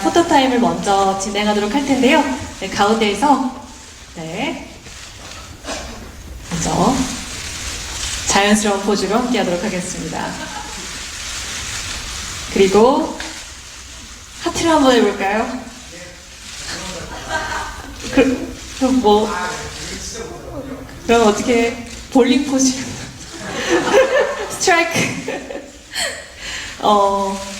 포토타임을 먼저 진행하도록 할 텐데요. 네, 가운데에서, 네. 먼저 자연스러운 포즈로 함께 하도록 하겠습니다. 그리고 하트를 한번 해볼까요? 그, 그럼 뭐, 그럼 어떻게 볼링 포즈? 스트라이크. 어,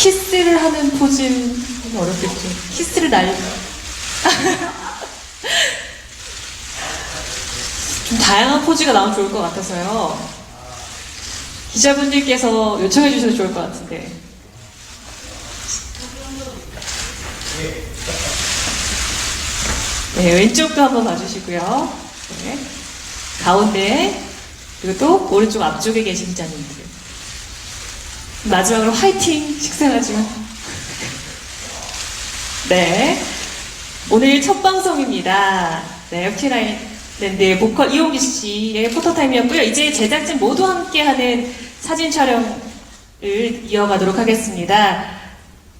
키스를 하는 포즈는 어렵겠죠. 키스를 날. 좀 다양한 포즈가 나오면 좋을 것 같아서요. 기자분들께서 요청해 주셔도 좋을 것 같은데. 네, 왼쪽도 한번 봐주시고요. 네. 가운데, 그리고 또 오른쪽 앞쪽에 계신 기자님들. 마지막으로 화이팅! 식상하지만. 네. 오늘 첫 방송입니다. 네, FT라인랜드의 보컬 이용기 씨의 포토타임이었고요. 이제 제작진 모두 함께하는 사진 촬영을 이어가도록 하겠습니다.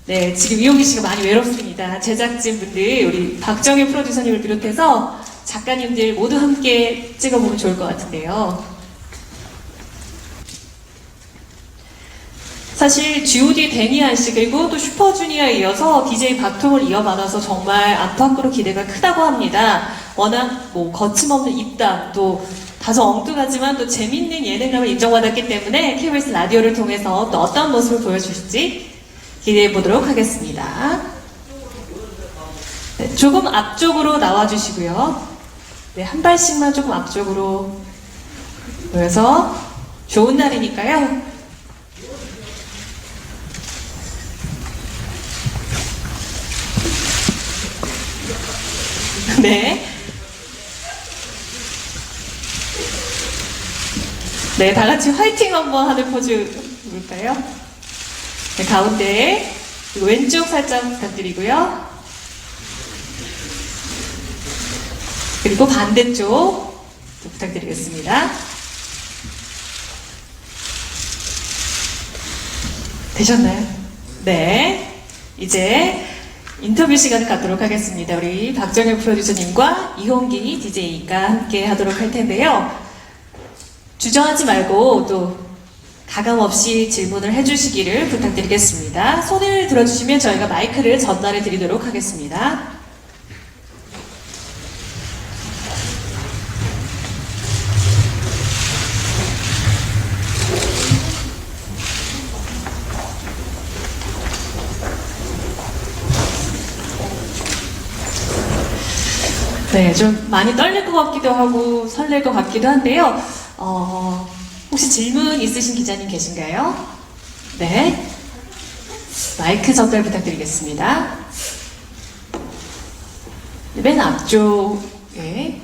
네, 지금 이용기 씨가 많이 외롭습니다. 제작진 분들, 우리 박정희 프로듀서님을 비롯해서 작가님들 모두 함께 찍어보면 좋을 것 같은데요. 사실 G.O.D 데니안 씨 그리고 또 슈퍼주니어에 이어서 DJ 박통을 이어받아서 정말 안팎으로 기대가 크다고 합니다. 워낙 뭐 거침없는 입담 또 다소 엉뚱하지만 또 재밌는 예능감을 인정받았기 때문에 KBS 라디오를 통해서 또 어떤 모습을 보여주실지 기대해 보도록 하겠습니다. 네, 조금 앞쪽으로 나와 주시고요. 네, 한 발씩만 조금 앞쪽으로 모여서 좋은 날이니까요. 네. 네, 다 같이 화이팅 한번 하는 포즈 볼까요? 네, 가운데 왼쪽 살짝 부탁드리고요. 그리고 반대쪽 부탁드리겠습니다. 되셨나요? 네. 이제 인터뷰 시간을 갖도록 하겠습니다. 우리 박정현 프로듀서님과 이홍기 DJ가 함께 하도록 할 텐데요. 주저하지 말고 또 가감 없이 질문을 해주시기를 부탁드리겠습니다. 손을 들어주시면 저희가 마이크를 전달해 드리도록 하겠습니다. 네, 좀 많이 떨릴 것 같기도 하고 설렐 것 같기도 한데요. 어, 혹시 질문 있으신 기자님 계신가요? 네. 마이크 전달 부탁드리겠습니다. 네, 맨 앞쪽에.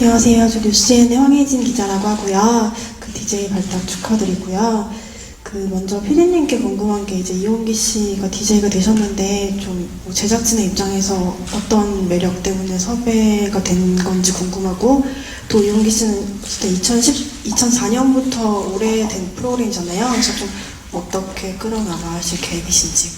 안녕하세요. 저 뉴스엔의 황혜진 기자라고 하고요. 그 DJ 발탁 축하드리고요. 그 먼저 피디님께 궁금한 게 이제 이용기 씨가 DJ가 되셨는데 좀뭐 제작진의 입장에서 어떤 매력 때문에 섭외가 된 건지 궁금하고 또 이용기 씨는 그때 2010, 2004년부터 오래된 프로그램이잖아요. 그래서 좀 어떻게 끌어나가실 계획이신지.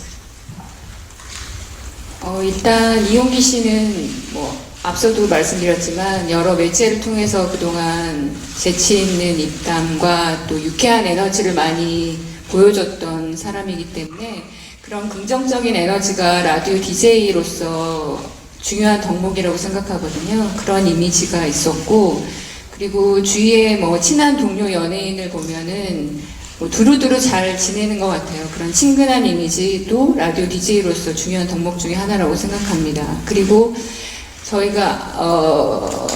어, 일단 이용기 씨는 뭐 앞서도 말씀드렸지만 여러 매체를 통해서 그동안 재치 있는 입담과 또 유쾌한 에너지를 많이 보여줬던 사람이기 때문에 그런 긍정적인 에너지가 라디오 DJ로서 중요한 덕목이라고 생각하거든요. 그런 이미지가 있었고 그리고 주위에 뭐 친한 동료 연예인을 보면은 뭐 두루두루 잘 지내는 것 같아요. 그런 친근한 이미지도 라디오 DJ로서 중요한 덕목 중에 하나라고 생각합니다. 그리고 저희가 어,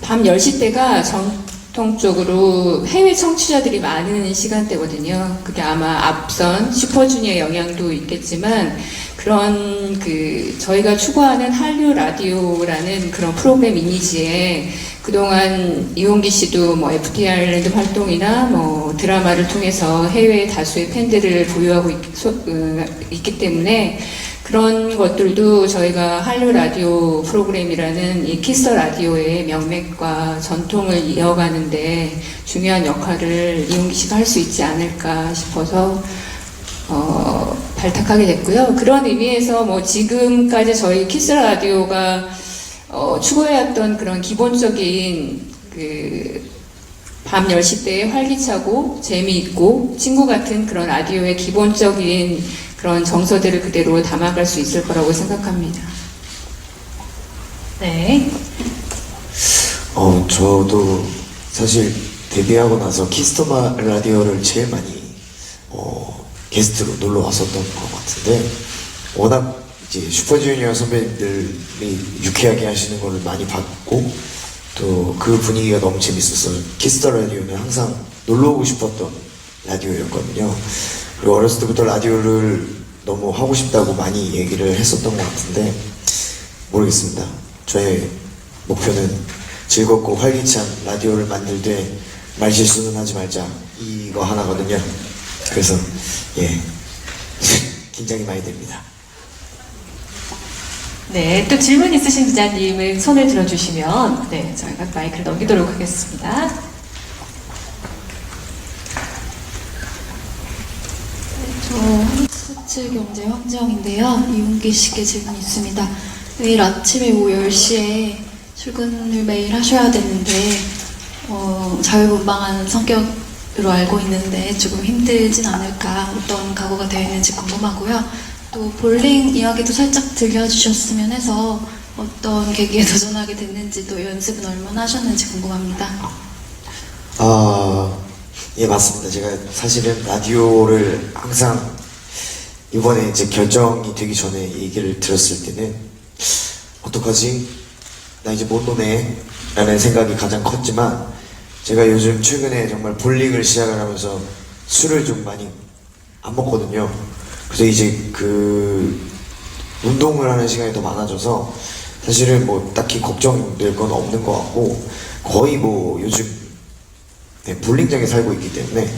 밤 10시 때가 전통적으로 해외 청취자들이 많은 시간대거든요. 그게 아마 앞선 슈퍼주니어의 영향도 있겠지만 그런 그 저희가 추구하는 한류 라디오라는 그런 프로그램 이미지에 그동안 이용기 씨도 뭐 FT 아일랜드 활동이나 뭐 드라마를 통해서 해외 다수의 팬들을 보유하고 있, 기 때문에 그런 것들도 저희가 한류 라디오 프로그램이라는 이 키스 라디오의 명맥과 전통을 이어가는데 중요한 역할을 이용기 씨가 할 수 있지 않을까 싶어서 어, 발탁하게 됐고요. 그런 의미에서 뭐 지금까지 저희 키스 라디오가 어, 추구해왔던 그런 기본적인 그 밤 10시 때의 활기차고 재미있고 친구 같은 그런 라디오의 기본적인 그런 정서들을 그대로 담아갈 수 있을 거라고 생각합니다. 네. 어, 저도 사실 데뷔하고 나서 키스터마 라디오를 제일 많이 어, 게스트로 놀러 왔었던 것 같은데 워낙 이제 슈퍼주니어 선배님들이 유쾌하게 하시는 거를 많이 봤고 또 그 분위기가 너무 재밌어서 키스터 라디오는 항상 놀러 오고 싶었던 라디오였거든요. 어렸을 때부터 라디오를 너무 하고 싶다고 많이 얘기를 했었던 것 같은데 모르겠습니다. 저의 목표는 즐겁고 활기찬 라디오를 만들 때 말실수는 하지 말자 이거 하나거든요. 그래서 예 긴장이 많이 됩니다. 네, 또 질문 있으신 기자님은 손을 들어주시면 네, 저희가 마이크를 넘기도록 하겠습니다. 저 스포츠 경제 황재영인데요. 이용기 씨께 질문 있습니다. 내일 아침에 오후 10시에 출근을 매일 하셔야 되는데 어, 자유분방한 성격으로 알고 있는데 조금 힘들진 않을까 어떤 각오가 되어 있는지 궁금하고요. 또 볼링 이야기도 살짝 들려주셨으면 해서 어떤 계기에 도전하게 됐는지 또 연습은 얼마나 하셨는지 궁금합니다. 아, 예, 맞습니다. 제가 사실은 라디오를 항상 이번에 이제 결정이 되기 전에 얘기를 들었을 때는 어떡하지? 나 이제 못 노네. 라는 생각이 가장 컸지만 제가 요즘 최근에 정말 볼링을 시작을 하면서 술을 좀 많이 안 먹거든요. 그래서 이제 그 운동을 하는 시간이 더 많아져서 사실은 뭐 딱히 걱정될 건 없는 것 같고 거의 뭐 요즘 네, 볼링장에 살고 있기 때문에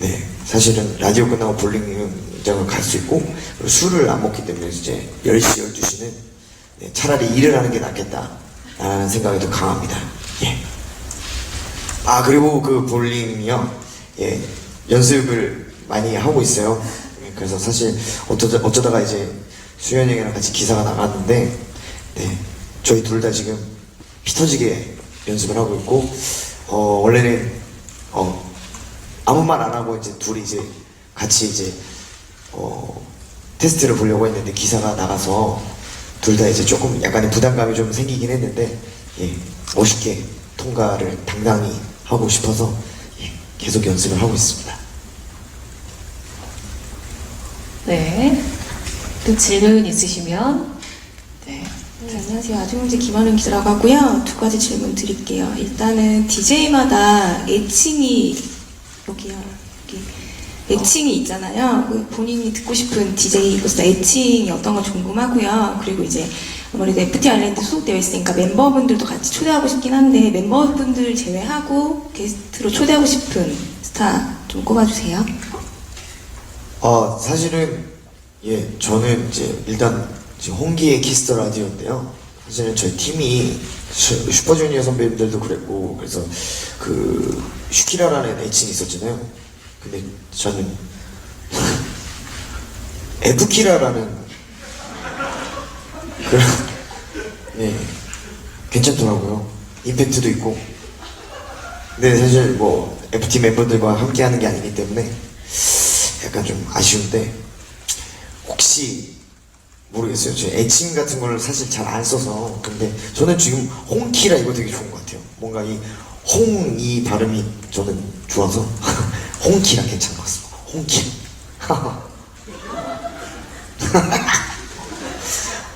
네, 사실은 라디오 끝나고 볼링장을 갈 수 있고 술을 안 먹기 때문에 이제 10시, 12시는 네, 차라리 일을 하는 게 낫겠다라는 생각이 더 강합니다. 예. 아 그리고 그 볼링이요, 예, 연습을 많이 하고 있어요. 예, 그래서 사실 어쩌다, 어쩌다가 이제 수현이 형이랑 같이 기사가 나갔는데, 네, 저희 둘 다 지금 피 터지게 연습을 하고 있고, 어, 원래는, 어, 아무 말 안 하고 이제 둘이 이제 같이 이제, 어, 테스트를 보려고 했는데 기사가 나가서 둘 다 이제 조금 약간의 부담감이 좀 생기긴 했는데, 예, 멋있게 통과를 당당히 하고 싶어서, 예, 계속 연습을 하고 있습니다. 네. 또 질문 있으시면 안녕하세요. 아주문제 김하는 기자라고 하고요. 두 가지 질문 드릴게요. 일단은 DJ마다 애칭이 여기요. 여기 애칭이 있잖아요. 그 본인이 듣고 싶은 DJ로서 애칭이 어떤 건지 궁금하고요. 그리고 이제 아무래도 FT 아일랜드 소속되어 있으니까 멤버분들도 같이 초대하고 싶긴 한데 멤버분들 제외하고 게스트로 초대하고 싶은 스타 좀 꼽아주세요. 아 사실은 예 저는 이제 일단 홍기의 키스터 라디오인데요. 사실은 저희 팀이 슈- 슈퍼주니어 선배님들도 그랬고 그래서 그 슈키라라는 애칭이 있었잖아요. 근데 저는 에프키라라는 그런 예 괜찮더라고요. 임팩트도 있고. 근데 사실 뭐 FT 멤버들과 함께하는 게 아니기 때문에 약간 좀 아쉬운데 혹시 모르겠어요. 제 애칭 같은 걸 사실 잘 안 써서 근데 저는 지금 홍키라 이거 되게 좋은 것 같아요. 뭔가 이 홍 이 발음이 저는 좋아서 홍키라 괜찮은 것 같습니다. 홍키.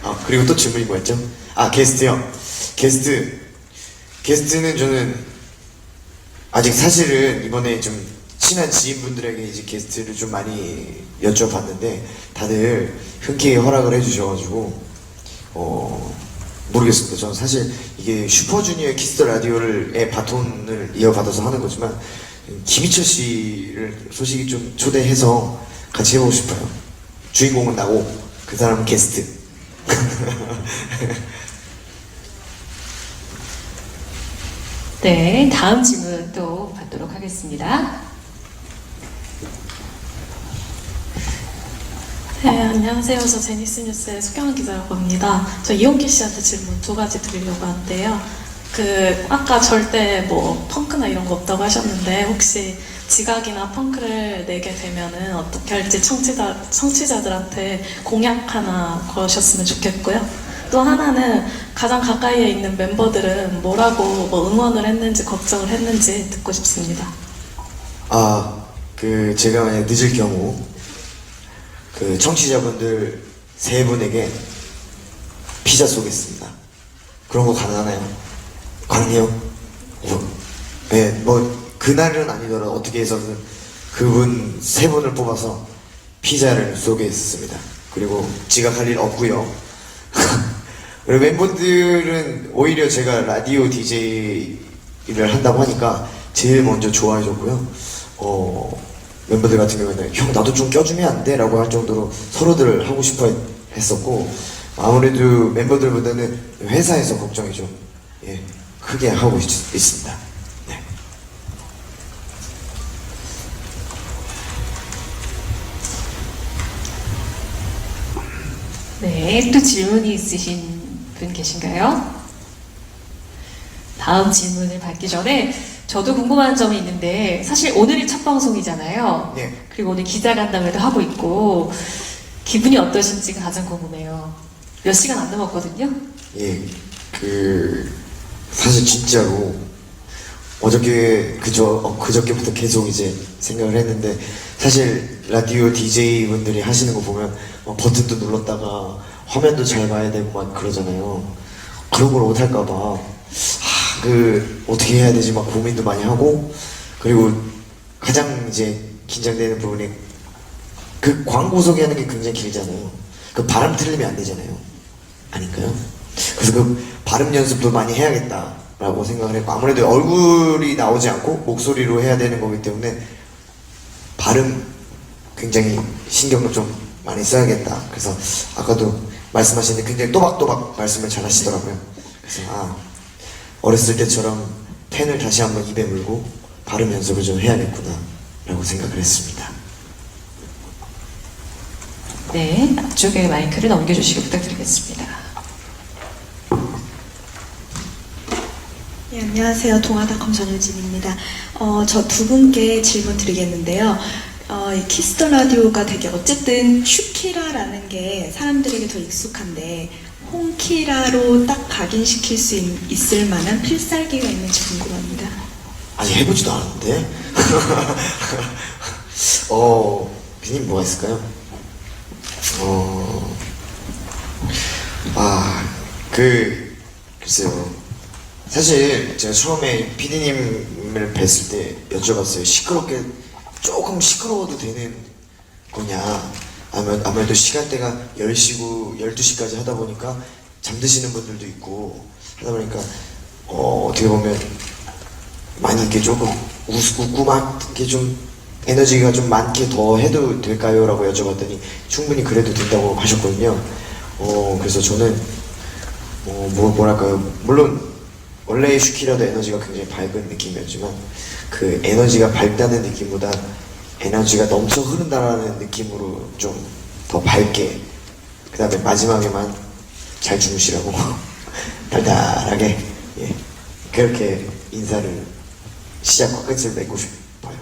아 그리고 또 질문이 뭐였죠? 아 게스트요. 게스트 게스트는 저는 아직 사실은 이번에 좀 친한 지인분들에게 이제 게스트를 좀 많이 여쭤봤는데 다들 흔쾌히 허락을 해주셔가지고 어 모르겠습니다. 저는 사실 이게 슈퍼주니어 키스터 라디오를의 바톤을 이어받아서 하는 거지만 김희철 씨를 소식이 좀 초대해서 같이 해보고 싶어요. 주인공은 나고 그 사람은 게스트. 네, 다음 질문 또 받도록 하겠습니다. 네, 안녕하세요. 저 제니스 뉴스의 수경원 기자라고 합니다. 저 이용기 씨한테 질문 두 가지 드리려고 하는데요. 그, 아까 절대 뭐, 펑크나 이런 거 없다고 하셨는데, 혹시 지각이나 펑크를 내게 되면은 어떻게 할지 청취자, 청취자들한테 공약 하나 거셨으면 좋겠고요. 또 하나는 가장 가까이에 있는 멤버들은 뭐라고 뭐 응원을 했는지, 걱정을 했는지 듣고 싶습니다. 아, 그 제가 만약 늦을 경우 그 청취자분들 세 분에게 피자 쏘겠습니다. 그런 거 가능하나요? 가능해요? 어, 네, 뭐 그날은 아니더라도 어떻게 해서든 그분 세 분을 뽑아서 피자를 쏘겠습니다. 그리고 지각할 일 없고요. 그리고 멤버들은 오히려 제가 라디오 DJ를 한다고 하니까 제일 먼저 좋아해줬고요. 어, 멤버들 같은 경우에는 형 나도 좀 껴주면 안 돼? 라고 할 정도로 서로들 하고 싶어 했었고 아무래도 멤버들보다는 회사에서 걱정이 좀 예, 크게 하고 있, 있습니다. 네. 네, 또 질문이 있으신 분 계신가요? 다음 질문을 받기 전에 저도 궁금한 점이 있는데 사실 오늘이 첫 방송이잖아요. 네. 그리고 오늘 기자 간담회도 하고 있고 기분이 어떠신지가 가장 궁금해요. 몇 시간 안 남았거든요. 예, 그 사실 진짜로 어저께 그저 어, 그저께부터 계속 이제 생각을 했는데 사실 라디오 DJ 분들이 하시는 거 보면 막 버튼도 눌렀다가 화면도 잘 봐야 되고 막 그러잖아요. 그런 걸 못할까봐 아, 그 어떻게 해야 되지 막 고민도 많이 하고 그리고 가장 이제 긴장되는 부분이 그 광고 소개하는 게 굉장히 길잖아요. 그 발음 틀리면 안 되잖아요. 아닌가요? 그래서 그 발음 연습도 많이 해야겠다라고 생각을 했고 아무래도 얼굴이 나오지 않고 목소리로 해야 되는 거기 때문에 발음 굉장히 신경을 좀 많이 써야겠다. 그래서 아까도 말씀하시는데 굉장히 또박또박 말씀을 잘 하시더라고요. 그래서 아 어렸을 때처럼 펜을 다시 한번 입에 물고 발음 연습을 좀 해야겠구나 라고 생각을 했습니다. 네, 앞쪽에 마이크를 넘겨주시기 부탁드리겠습니다. 네, 안녕하세요. 동아닷컴 전효진입니다. 어, 저 두 분께 질문 드리겠는데요. 어, 이 키스터 라디오가 되게 어쨌든 슈키라라는 게 사람들에게 더 익숙한데 홍키라로 딱 각인시킬 수 있, 있을 만한 필살기가 있는지 궁금합니다. 아직 해보지도 않았는데. 어, 비님 뭐가 있을까요? 어, 아, 그, 글쎄요. 사실 제가 처음에 피디님을 뵀을 때 여쭤봤어요. 시끄럽게, 조금 시끄러워도 되는 거냐. 아무래도, 시간대가 10시고 12시까지 하다 보니까 잠드시는 분들도 있고 하다 보니까, 어, 어떻게 보면 많이 이렇게 조금 웃, 웃고 막 이렇게 좀 에너지가 좀 많게 더 해도 될까요? 라고 여쭤봤더니 충분히 그래도 된다고 하셨거든요. 어, 그래서 저는, 어, 뭐, 뭐랄까요. 물론, 원래의 슈키라도 에너지가 굉장히 밝은 느낌이었지만, 그 에너지가 밝다는 느낌보다 에너지가 넘쳐 흐른다라는 느낌으로 좀 더 밝게, 그 다음에 마지막에만 잘 주무시라고, 달달하게, 예. 그렇게 인사를 시작과 끝을 맺고 싶어요.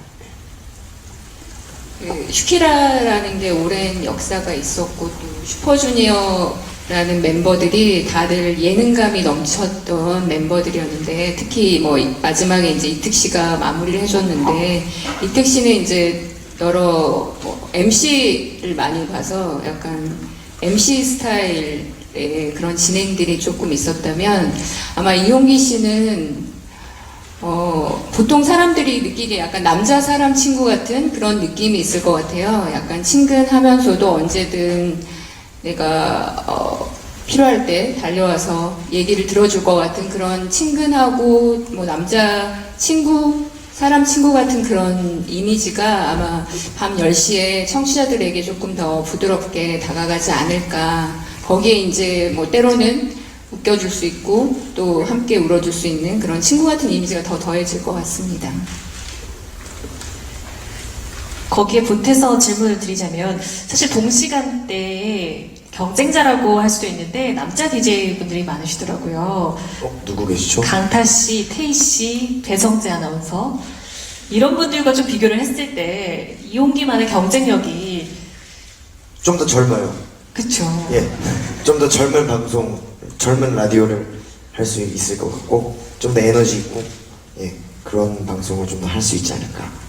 예. 그 슈키라라는 게 오랜 역사가 있었고 또 슈퍼주니어 라는 멤버들이 다들 예능감이 넘쳤던 멤버들이었는데 특히 뭐 마지막에 이제 이특 씨가 마무리를 해줬는데 이특 씨는 이제 여러 뭐 MC를 많이 봐서 약간 MC 스타일의 그런 진행들이 조금 있었다면 아마 이용기 씨는 어, 보통 사람들이 느끼기에 약간 남자 사람 친구 같은 그런 느낌이 있을 것 같아요. 약간 친근하면서도 언제든 내가 어, 필요할 때 달려와서 얘기를 들어줄 것 같은 그런 친근하고 뭐 남자 친구 사람 친구 같은 그런 이미지가 아마 밤 10시에 청취자들에게 조금 더 부드럽게 다가가지 않을까. 거기에 이제 뭐 때로는 웃겨줄 수 있고 또 함께 울어줄 수 있는 그런 친구 같은 이미지가 더 더해질 것 같습니다. 거기에 보태서 질문을 드리자면 사실 동시간대에 경쟁자라고 할 수도 있는데 남자 DJ 분들이 많으시더라고요. 어, 누구 계시죠? 강타 씨, 태희 씨, 배성재 아나운서 이런 분들과 좀 비교를 했을 때 이용기만의 경쟁력이 좀 더 젊어요. 그쵸? 예, 좀 더 젊은 방송, 젊은 라디오를 할 수 있을 것 같고, 좀 더 에너지 있고, 예, 그런 방송을 좀 더 할 수 있지 않을까.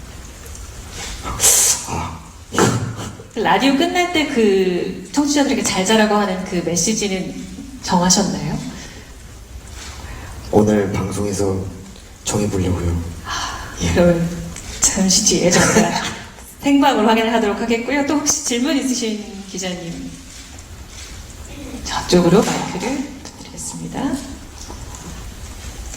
아, 라디오 끝날 때 그 청취자들에게 잘 자라고 하는 그 메시지는 정하셨나요? 오늘 방송에서 정해보려고요. 예. 그러면 잠시 뒤에 저희가 생방으로 확인을 하도록 하겠고요. 또 혹시 질문 있으신 기자님 저쪽으로 마이크를 드리겠습니다.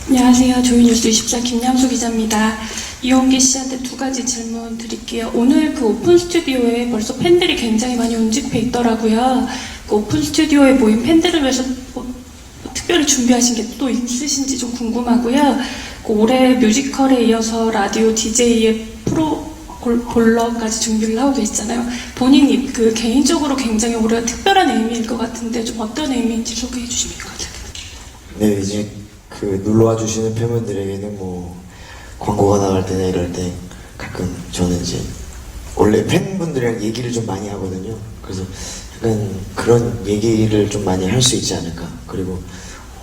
안녕하세요. 조이뉴스 24 김양수 기자입니다. 이용기 씨한테 두 가지 질문 드릴게요. 오늘 그 오픈 스튜디오에 벌써 팬들이 굉장히 많이 운집해 있더라고요. 그 오픈 스튜디오에 모인 팬들을 위해서 뭐 특별히 준비하신 게 또 있으신지 좀 궁금하고요. 그 올해 뮤지컬에 이어서 라디오 DJ의 프로 골- 볼러까지 준비를 하고 계시잖아요. 본인이 그 개인적으로 굉장히 올해가 특별한 의미일 것 같은데 좀 어떤 의미인지 소개해 주시면 감사하겠습니다. 네, 이제 그 놀러와 주시는 팬분들에게는 뭐 광고가 나갈 때나 이럴 때 가끔 저는 이제 원래 팬분들이랑 얘기를 좀 많이 하거든요. 그래서 약간 그런 얘기를 좀 많이 할 수 있지 않을까. 그리고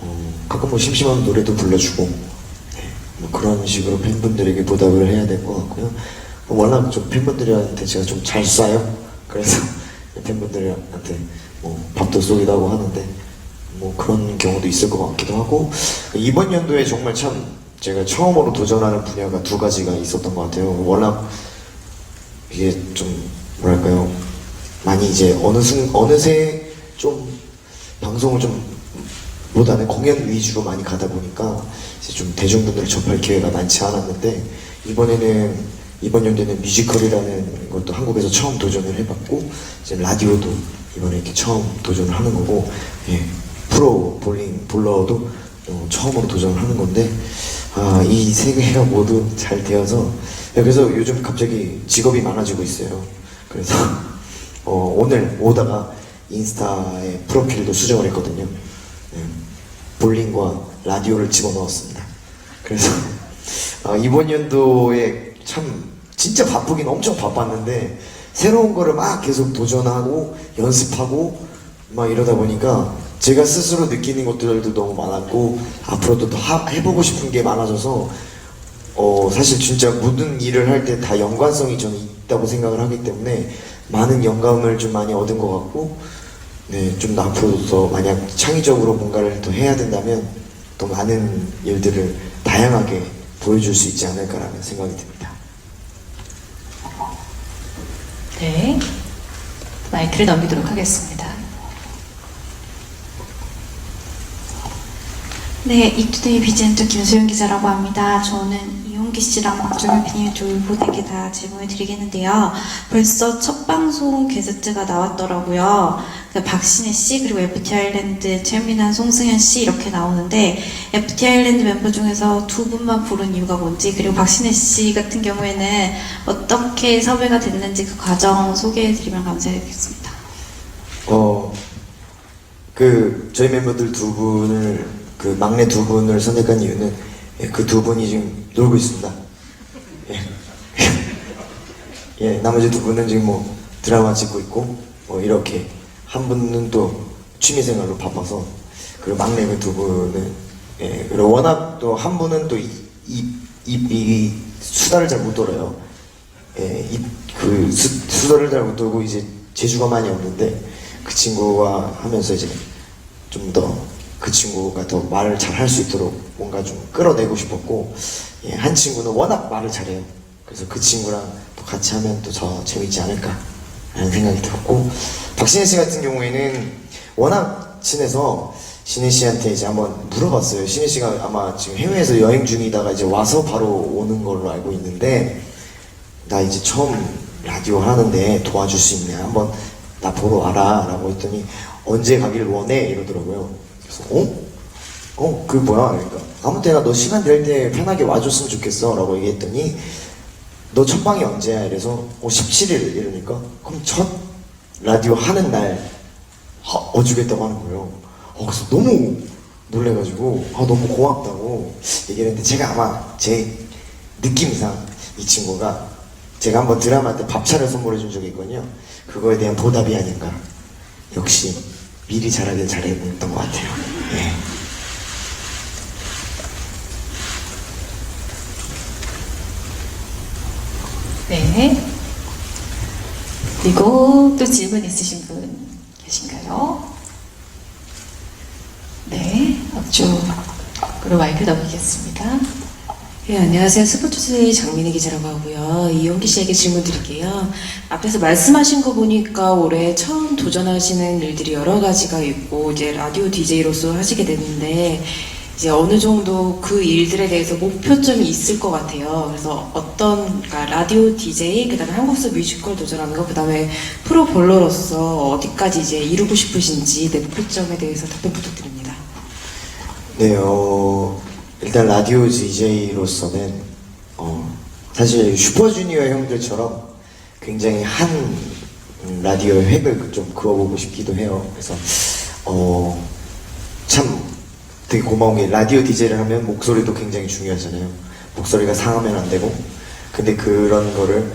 어, 가끔 뭐 심심한 노래도 불러주고 네, 뭐 그런 식으로 팬분들에게 보답을 해야 될 것 같고요. 뭐 워낙 좀 팬분들한테 제가 좀 잘 쏴요. 그래서 팬분들한테 뭐 밥도 쏘기도 하고 하는데 뭐 그런 경우도 있을 것 같기도 하고 이번 연도에 정말 참 제가 처음으로 도전하는 분야가 두 가지가 있었던 것 같아요. 워낙 이게 좀 뭐랄까요 많이 이제 어느 순 어느새 좀 방송을 좀 보다는 공연 위주로 많이 가다 보니까 이제 좀 대중분들을 접할 기회가 많지 않았는데 이번에는 이번 연도에는 뮤지컬이라는 것도 한국에서 처음 도전을 해봤고 이제 라디오도 이번에 이렇게 처음 도전을 하는 거고 예, 프로 볼링 볼러도 어, 처음으로 도전을 하는 건데 아, 이 세 개가 모두 잘 되어서 예, 그래서 요즘 갑자기 직업이 많아지고 있어요. 그래서 어, 오늘 오다가 인스타에 프로필도 수정을 했거든요. 예, 볼링과 라디오를 집어넣었습니다. 그래서 아, 이번 연도에 참 진짜 바쁘긴 엄청 바빴는데 새로운 거를 막 계속 도전하고 연습하고 막 이러다 보니까 제가 스스로 느끼는 것들도 너무 많았고 앞으로도 더 하- 해보고 싶은 게 많아져서 어 사실 진짜 모든 일을 할 때 다 연관성이 저는 있다고 생각을 하기 때문에 많은 영감을 좀 많이 얻은 것 같고 네좀 더 앞으로도 더 만약 창의적으로 뭔가를 더 해야 된다면 더 많은 일들을 다양하게 보여줄 수 있지 않을까라는 생각이 듭니다. 네. 마이크를 넘기도록 하겠습니다. 네, 이투데이 비젠트 김소영 기자라고 합니다. 저는 이용기 씨랑 박정현 PD님 두 분에게 다 질문을 드리겠는데요. 벌써 첫 방송 게스트가 나왔더라고요. 그 박신혜 씨 그리고 FT 아일랜드 최민환, 송승현 씨 이렇게 나오는데 FT 아일랜드 멤버 중에서 두 분만 부른 이유가 뭔지 그리고 박신혜 씨 같은 경우에는 어떻게 섭외가 됐는지 그 과정 소개해드리면 감사하겠습니다. 어, 그, 저희 멤버들 두 분을, 그 막내 두 분을 선택한 이유는 그 두 분이 지금 놀고 있습니다. 예. 예, 나머지 두 분은 지금 뭐 드라마 찍고 있고, 뭐 이렇게. 한 분은 또 취미생활로 바빠서, 그리고 막내 그 두 분은, 예, 그리고 워낙 또 한 분은 또 이, 이, 수다를 잘못 돌아요. 예, 이, 그 수, 수다를 잘못 돌고 이제 재주가 많이 없는데 그 친구와 하면서 이제 좀더 그 친구가 더 말을 잘 할 수 있도록 뭔가 좀 끌어내고 싶었고 예, 한 친구는 워낙 말을 잘해요. 그래서 그 친구랑 또 같이 하면 또 더 재밌지 않을까 라는 생각이 들었고 박신혜 씨 같은 경우에는 워낙 친해서 신혜 씨한테 이제 한번 물어봤어요. 신혜 씨가 아마 지금 해외에서 여행 중이다가 이제 와서 바로 오는 걸로 알고 있는데 나 이제 처음 라디오 하는데 도와줄 수 있냐 한번 나 보러 와라 라고 했더니 언제 가길 원해 이러더라고요. 그래서 어? 어? 그 뭐야? 그러니까 아무 때나 너 시간 될 때 편하게 와줬으면 좋겠어 라고 얘기했더니 너 첫 방이 언제야? 이래서 어 17일 이러니까 그럼 첫 라디오 하는 날 하- 어주겠다고 하는 거예요. 어, 그래서 너무 놀래가지고 아 너무 고맙다고 얘기를 했는데 제가 아마 제 느낌상 이 친구가 제가 한번 드라마 때 밥차를 선물해 준 적이 있거든요. 그거에 대한 보답이 아닌가. 역시 미리 잘하길 잘했던 것 같아요. 예. 네. 그리고 또 질문 있으신 분 계신가요? 네, 앞쪽으로 마이크 넘기겠습니다. 네, 안녕하세요. 스포츠투데이 장민희 기자라고 하고요. 이용기 씨에게 질문 드릴게요. 앞에서 말씀하신 거 보니까 올해 처음 도전하시는 일들이 여러 가지가 있고, 이제 라디오 DJ로서 하시게 됐는데, 이제 어느 정도 그 일들에 대해서 목표점이 있을 것 같아요. 그래서 어떤, 그러니까 라디오 DJ, 그 다음에 한국서 뮤지컬 도전하는 거, 그 다음에 프로 볼러로서 어디까지 이제 이루고 싶으신지, 내 목표점에 대해서 답변 부탁드립니다. 네, 어, 일단 라디오 DJ로서는, 어, 사실 슈퍼주니어 형들처럼 굉장히 한 음, 라디오의 획을 좀 그어보고 싶기도 해요. 그래서, 어, 참 되게 고마운 게 라디오 DJ를 하면 목소리도 굉장히 중요하잖아요. 목소리가 상하면 안 되고. 근데 그런 거를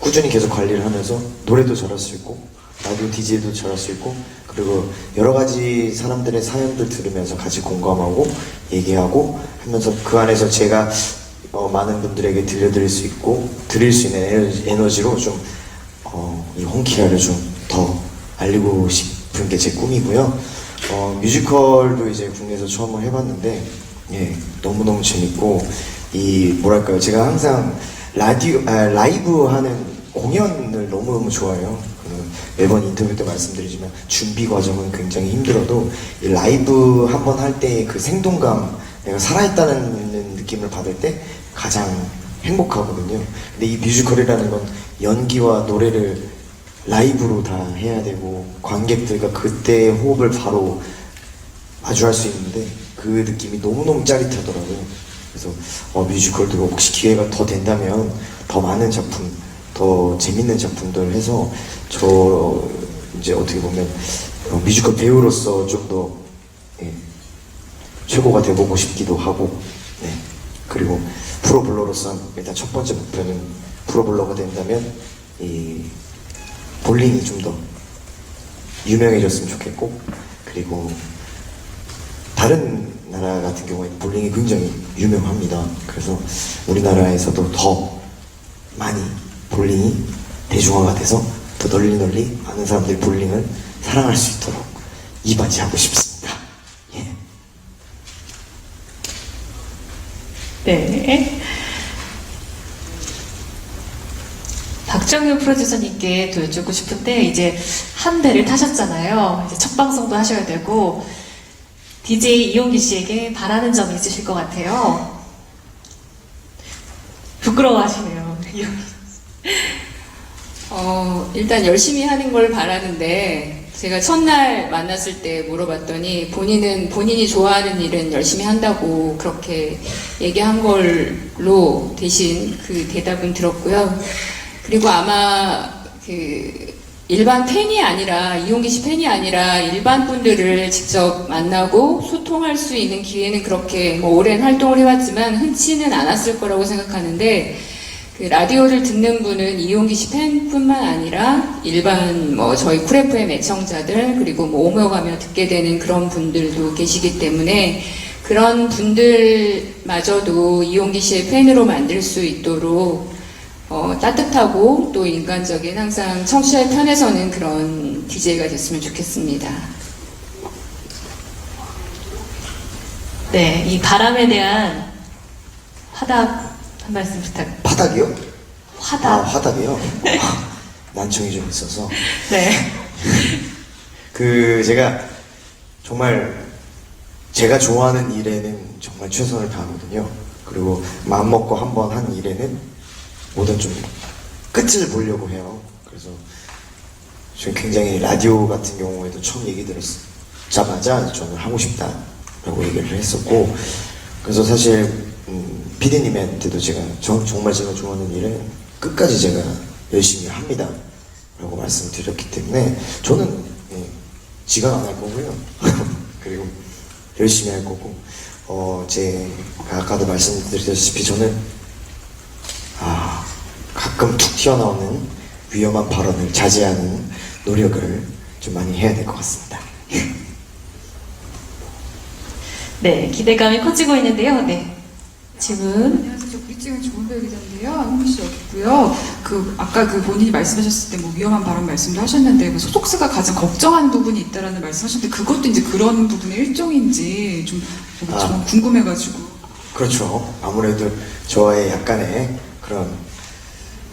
꾸준히 계속 관리를 하면서 노래도 잘할 수 있고, 라디오 DJ도 잘할 수 있고, 그리고 여러 가지 사람들의 사연들 들으면서 같이 공감하고, 얘기하고 하면서 그 안에서 제가 어, 많은 분들에게 들려드릴 수 있고, 드릴 수 있는 에너지, 에너지로 좀, 어, 이 홍키아를 좀 더 알리고 싶은 게 제 꿈이고요. 어, 뮤지컬도 이제 국내에서 처음 해봤는데, 예, 너무너무 재밌고, 이, 뭐랄까요. 제가 항상 라디오, 아, 라이브 하는 공연을 너무너무 좋아해요. 그 매번 인터뷰 때 말씀드리지만, 준비 과정은 굉장히 힘들어도, 이 라이브 한 번 할때그 생동감, 내가 살아있다는 느낌을 받을 때 가장 행복하거든요. 근데 이 뮤지컬이라는 건 연기와 노래를 라이브로 다 해야 되고 관객들과 그때의 호흡을 바로 마주할 수 있는데 그 느낌이 너무너무 짜릿하더라고요. 그래서 어, 뮤지컬도 혹시 기회가 더 된다면 더 많은 작품, 더 재밌는 작품들 해서 저 이제 어떻게 보면 어, 뮤지컬 배우로서 좀더 예, 최고가 돼보고 싶기도 하고 네. 그리고 프로블러로서 일단 첫 번째 목표는 프로블러가 된다면 이 볼링이 좀 더 유명해졌으면 좋겠고 그리고 다른 나라 같은 경우에 볼링이 굉장히 유명합니다. 그래서 우리나라에서도 더 많이 볼링이 대중화가 돼서 더 널리 널리 많은 사람들이 볼링을 사랑할 수 있도록 이바지하고 싶습니다. 예. 네. 박정효 프로듀서님께 또 여쭙고 싶은데 이제 한 대를 타셨잖아요. 이제 첫 방송도 하셔야 되고 DJ 이용기 씨에게 바라는 점이 있으실 것 같아요. 부끄러워하시네요. 이용기 어, 일단 열심히 하는 걸 바라는데, 제가 첫날 만났을 때 물어봤더니, 본인은 본인이 좋아하는 일은 열심히 한다고 그렇게 얘기한 걸로 대신 그 대답은 들었고요. 그리고 아마 그 일반 팬이 아니라, 이용기 씨 팬이 아니라 일반 분들을 직접 만나고 소통할 수 있는 기회는 그렇게 뭐 오랜 활동을 해왔지만 흔치는 않았을 거라고 생각하는데, 그 라디오를 듣는 분은 이용기 씨 팬뿐만 아니라 일반 뭐 저희 쿨FM 애청자들 그리고 뭐 오며 가며 듣게 되는 그런 분들도 계시기 때문에 그런 분들마저도 이용기 씨의 팬으로 만들 수 있도록 어, 따뜻하고 또 인간적인 항상 청취자의 편에서는 그런 DJ가 됐으면 좋겠습니다. 네, 이 바람에 대한 화답 한 말씀 부탁. 바닥이요? 아, 화답. 화답이요? 아, 난청이 좀 있어서. 네. 그, 제가 정말 제가 좋아하는 일에는 정말 최선을 다하거든요. 그리고 마음 먹고 한 번 한 일에는 뭐든 좀 끝을 보려고 해요. 그래서 저는 굉장히 라디오 같은 경우에도 처음 얘기 들었자마자 저는 하고 싶다라고 얘기를 했었고 그래서 사실 음, PD님한테도 제가 저, 정말 제가 좋아하는 일은 끝까지 제가 열심히 합니다 라고 말씀드렸기 때문에 저는 예, 지각 안 할 거고요 그리고 열심히 할 거고 어, 제가 아까도 말씀드렸다시피 저는 아, 가끔 툭 튀어나오는 위험한 발언을 자제하는 노력을 좀 많이 해야 될 것 같습니다. 네, 기대감이 커지고 있는데요. 네. 질문. 안녕하세요. 저 브릿지가 좋은 배우 기자인데요. 한국 씨 없고요. 그 아까 그 본인이 말씀하셨을 때 뭐 위험한 발언 말씀도 하셨는데 그 소속사가 가장 걱정하는 부분이 있다라는 말씀하셨는데 그것도 이제 그런 부분의 일종인지 좀, 좀 아. 궁금해가지고. 그렇죠. 아무래도 저와의 약간의 그런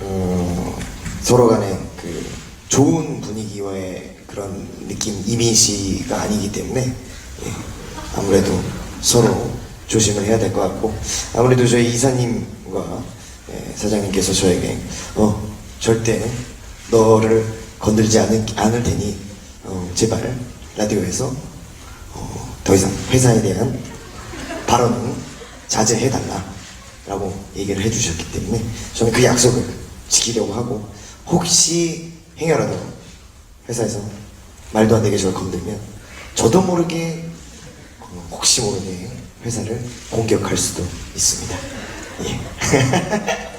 어, 서로 간의 그 좋은 분위기와의 그런 느낌 이미지가 아니기 때문에 예, 아무래도 서로 조심을 해야 될 것 같고 아무래도 저희 이사님과 예, 사장님께서 저에게 어 절대 너를 건들지 않을, 않을 테니 어, 제발 라디오에서 어, 더 이상 회사에 대한 발언은 자제해달라 라고 얘기를 해주셨기 때문에 저는 그 약속을 지키려고 하고 혹시 행여라도 회사에서 말도 안 되게 저를 건들면 저도 모르게 어, 혹시 모르게 회사를 공격할 수도 있습니다. 예.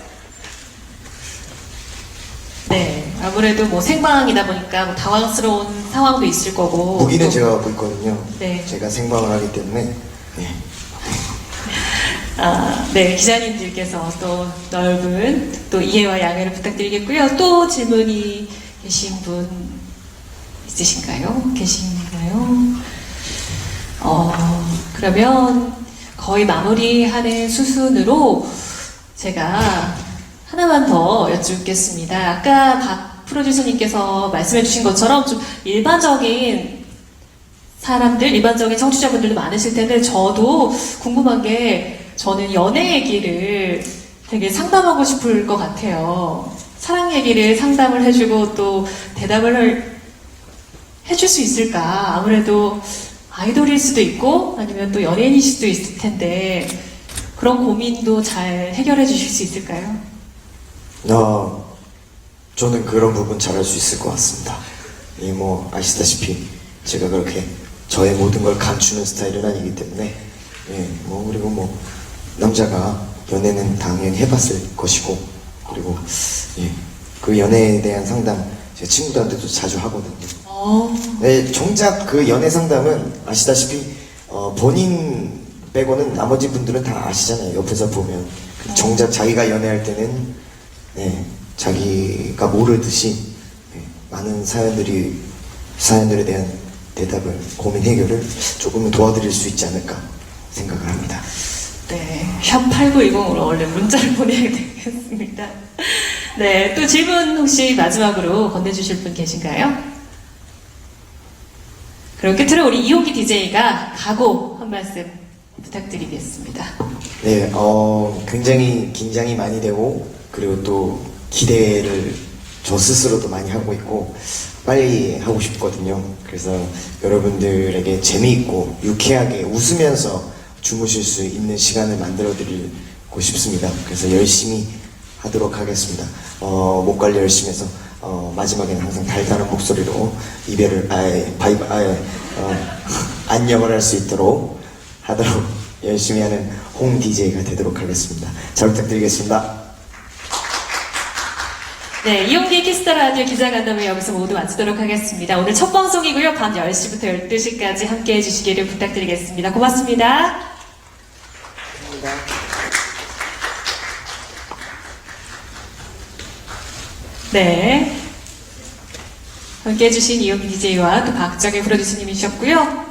네, 아무래도 뭐 생방이다 보니까 뭐 당황스러운 상황도 있을 거고. 무기는 또- 제가 갖고 있거든요. 네. 제가 생방을 하기 때문에 예. 아, 네, 기자님들께서 또 넓은 또 이해와 양해를 부탁드리겠고요. 또 질문이 계신 분 있으신가요? 계신가요? 어, 그러면 거의 마무리하는 수순으로 제가 하나만 더 여쭙겠습니다. 아까 박 프로듀서님께서 말씀해 주신 것처럼 좀 일반적인 사람들, 일반적인 청취자분들도 많으실 텐데, 저도 궁금한 게, 저는 연애 얘기를 되게 상담하고 싶을 것 같아요. 사랑 얘기를 상담을 해주고 또 대답을 할- 해줄 수 있을까? 아무래도 아이돌일 수도 있고, 아니면 또 연예인일 수도 있을 텐데, 그런 고민도 잘 해결해 주실 수 있을까요? 어, 저는 그런 부분 잘할 수 있을 것 같습니다. 이 뭐 아시다시피 제가 그렇게 저의 모든 걸 감추는 스타일은 아니기 때문에 예, 뭐 그리고 뭐 남자가 연애는 당연히 해봤을 것이고 그리고 예, 그 연애에 대한 상담 제 친구들한테도 자주 하거든요. 어, 네, 정작 그 연애 상담은 아시다시피 어, 본인 빼고는 나머지 분들은 다 아시잖아요. 옆에서 보면 그 정작 자기가 연애할 때는 네, 자기가 모르듯이 네, 많은 사연들이 사연들에 대한 대답을 고민 해결을 조금은 도와드릴 수 있지 않을까 생각을 합니다. 네, 샵 8910으로 얼른 문자를 보내야 되겠습니다. 네, 또 질문 혹시 마지막으로 건네주실 분 계신가요? 그럼 끝으로 우리 이용기 DJ가 각오 한 말씀 부탁드리겠습니다. 네, 어, 굉장히 긴장이 많이 되고, 그리고 또 기대를 저 스스로도 많이 하고 있고, 빨리 하고 싶거든요. 그래서 여러분들에게 재미있고, 유쾌하게 웃으면서 주무실 수 있는 시간을 만들어 드리고 싶습니다. 그래서 열심히 하도록 하겠습니다. 어, 목 관리 열심히 해서, 어, 마지막에는 항상 달달한 목소리로 이별을, 아예, 바이바, 아예, 어, 안녕을 할 수 있도록 하도록 열심히 하는 홍 DJ가 되도록 하겠습니다. 잘 부탁드리겠습니다. 네, 이용기 키스터 라디오 기자간담회 여기서 모두 마치도록 하겠습니다. 오늘 첫 방송이고요. 밤 10시부터 12시까지 함께 해주시기를 부탁드리겠습니다. 고맙습니다. 네. 함께 해주신 이용기 DJ와 또 박정희 프로듀서님이셨고요.